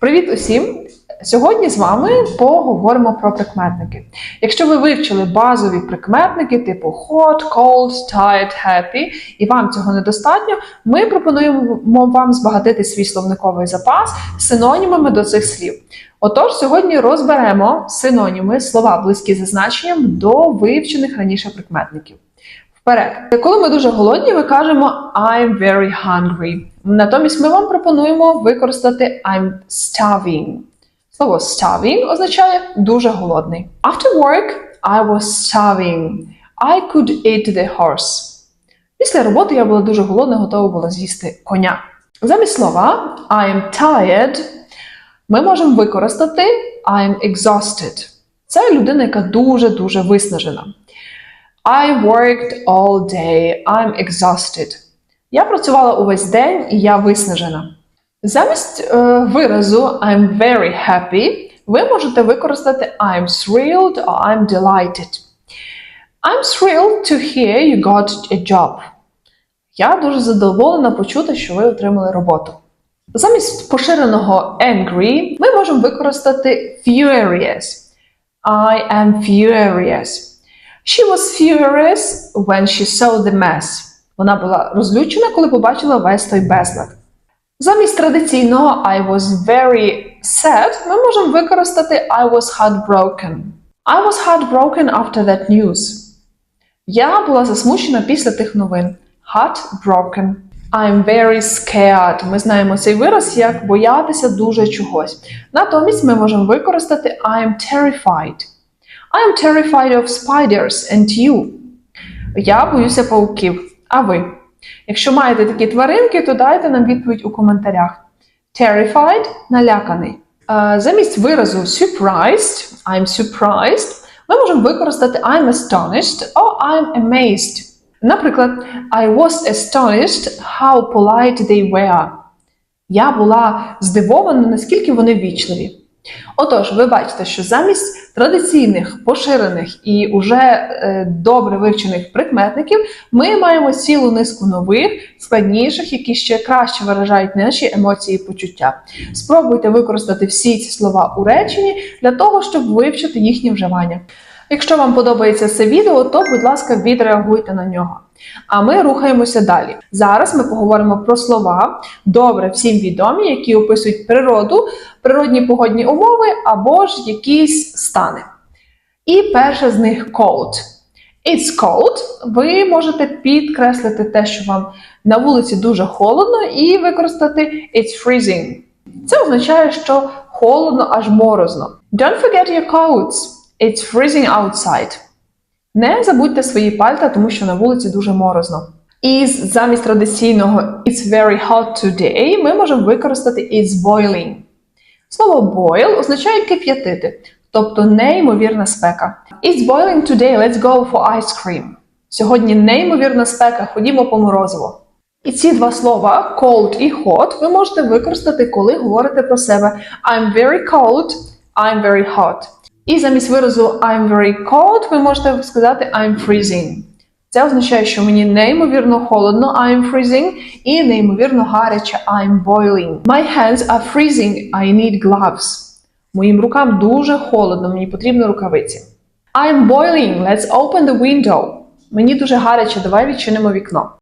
Привіт усім! Сьогодні з вами поговоримо про прикметники. Якщо ви вивчили базові прикметники типу hot, cold, tired, happy, і вам цього недостатньо, ми пропонуємо вам збагатити свій словниковий запас синонімами до цих слів. Отож, сьогодні розберемо синоніми слова, близькі за значенням до вивчених раніше прикметників. Вперед, коли ми дуже голодні, ми кажемо I'm very hungry. Натомість ми вам пропонуємо використати I'm starving. Слово starving означає дуже голодний. After work, I was starving. I could eat the horse. Після роботи я була дуже голодна, готова була з'їсти коня. Замість слова I'm tired ми можемо використати I'm exhausted. Це людина, яка дуже-дуже виснажена. I worked all day. I'm exhausted. Я працювала увесь день і я виснажена. Замість е, виразу I'm very happy ви можете використати I'm thrilled or I'm delighted. I'm thrilled to hear you got a job. Я дуже задоволена почути, що ви отримали роботу. Замість поширеного angry ми можемо використати furious. I am furious. She was furious when she saw the mess. Вона була розлючена, коли побачила весь той безлад. Замість традиційного I was very sad ми можемо використати I was heartbroken. I was heartbroken after that news. Я була засмучена після тих новин. Heartbroken. I'm very scared. Ми знаємо цей вираз як боятися дуже чогось. Натомість ми можемо використати I'm terrified. I'm terrified of spiders and you. Я боюся пауків. А ви? Якщо маєте такі тваринки, то дайте нам відповідь у коментарях. Terrified наляканий. Е, Замість виразу surprised, I'm surprised, ми можемо використати I'm astonished or I'm amazed. Наприклад, I was astonished how polite they were. Я була здивована, наскільки вони вічливі. Отож, ви бачите, що замість традиційних, поширених і уже е, добре вивчених прикметників ми маємо цілу низку нових, складніших, які ще краще виражають наші емоції і почуття. Спробуйте використати всі ці слова у реченні для того, щоб вивчити їхнє вживання. Якщо вам подобається це відео, то, будь ласка, відреагуйте на нього. А ми рухаємося далі. Зараз ми поговоримо про слова, добре всім відомі, які описують природу, природні погодні умови або ж якісь стани. І перше з них cold. It's cold. Ви можете підкреслити те, що вам на вулиці дуже холодно, і використати it's freezing. Це означає, що холодно аж морозно. Don't forget your coats. It's freezing outside. Не забудьте свої пальта, тому що на вулиці дуже морозно. І замість традиційного It's very hot today ми можемо використати It's boiling. Слово boil означає кип'ятити, тобто неймовірна спека. It's boiling today, let's go for ice cream. Сьогодні неймовірна спека, ходімо по морозиво. І ці два слова cold і hot ви можете використати, коли говорите про себе I'm very cold, I'm very hot. І замість виразу I'm very cold ви можете сказати I'm freezing. Це означає, що мені неймовірно холодно, I'm freezing, і неймовірно гаряче I'm boiling. My hands are freezing, I need gloves. Моїм рукам дуже холодно, мені потрібні рукавиці. I'm boiling, let's open the window. Мені дуже гаряче, давай відчинимо вікно.